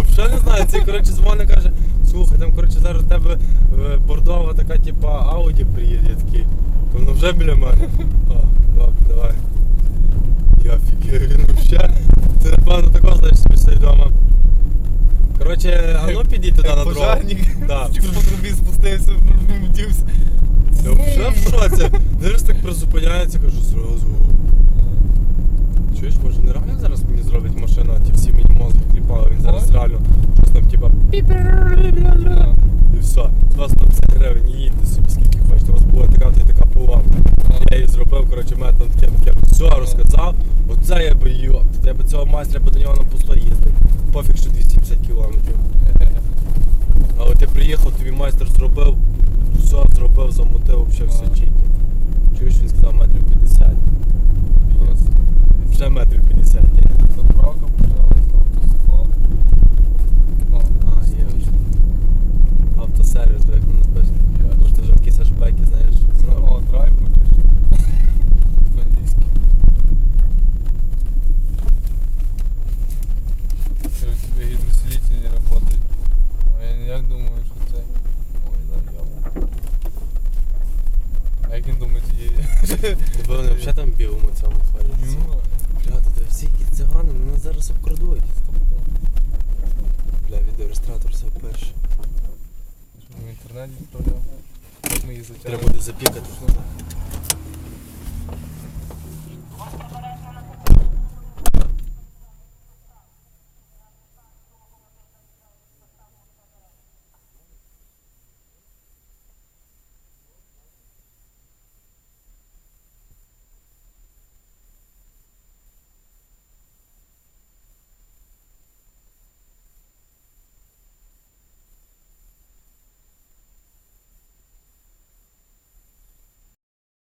Взагалі не знаю. Цей коротше дзвони каже, слухай, там коротше зараз у тебе е, бордова така, типа Ауді приїде. Такий, то воно вже біля мене. А, добре, давай. Я фігію, він взагалі. Ти напевно також знаєш собі сидить вдома. Коротше, а ну підійди туди на дорогу. Пожарник. Типу, по трубі спустився, вдівся. Я взагалі в шоці. Дивись так призупиняється, кажу, зразу. Реально щось там типа і все. З вас на 50 гривень і їдьте собі скільки хочете, у вас буде така то така поломка. Я її зробив, коротше, методом таким, таким. Все, розказав, оце я би йоп, я би цього майстра до нього на пусто їздив. Пофіг, що 250 кілометрів. Але ти приїхав, тобі майстер зробив, все зробив, замутив, взагалі все чіки. Чуєш, він сказав метрів 50. Вже метрів 50. ні? Заправка почалася, автосклад. А, є вже. Автосервіс, як воно написано. Я. Може, ти вже якісь ашбеки, знаєш, зробив. О, драйвер пише. По-англійськи. Короче, тебе гидросилитель не работает. А я як думаю, що це. Ой, да, я. А як він думає тоді? Бо вони взагалі там білому цьому ходять. Ну, Бля, та всі які цигани, мене зараз обкрадують. Бля, відеореєстратор все перше. В інтернеті відправляв. Ми. Треба буде запікати.